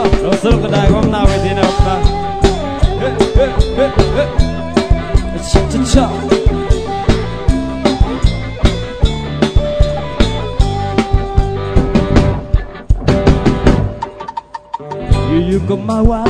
อะเราสรุปกันได้ว่าหน้าเวทีนะครับนะเฮ้เฮ้เฮ้เฮ้ชาชาชาอยู่ๆก็มาว่า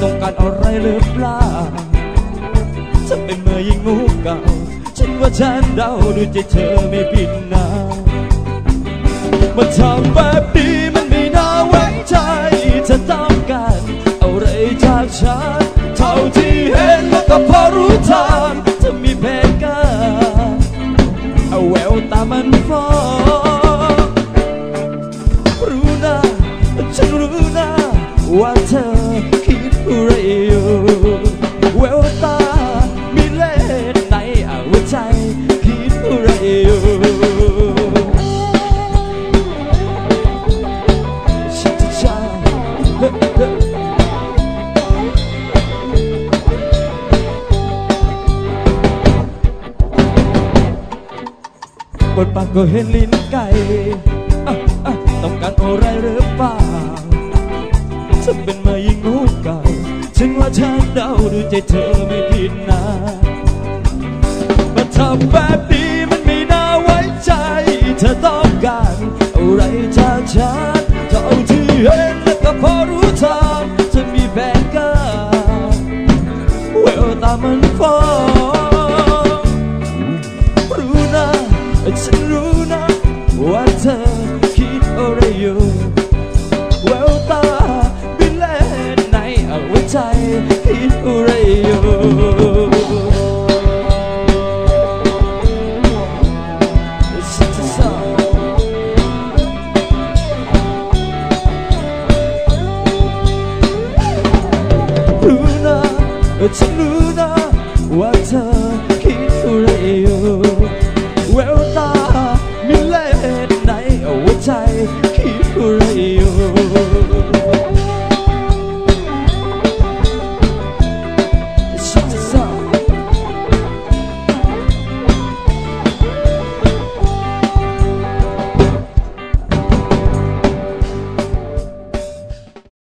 ต้องการอะไรหรือเปล่าจะเป็นเมื่อยิ่งงูเก่า ฉันว่าฉันเดาดูใจเธอไม่ผิดนะมาทำแบบนี้มันไม่น่าไว้ใจเธอต้องการอะไรจากฉันเท่าที่เห็นก็พอรู้ทางจะมีแผนการเอาแววตามันฟ้องรู้นะฉันรู้นะว่าเธอ บนปากก็เห็นลิ้นไก่ต้องการอะไรหรือเปล่าจะเป็นมายิงงูเก่าฉันว่าฉันเดาดูใจเธอไม่ผิดนะมาทำแบบนี้มันไม่น่าไว้ใจ เธอต้องการอะไรจากฉันเท่าที่เห็นแล้วก็พอรู้ทางจะมีแผนการแววตามันฟ้อ ฉันรู้นะว่าเธอคิดอะไรอยู่แววตาบินเล่นในหัวใจคิดอะไรอยู่รู้นะฉันรู้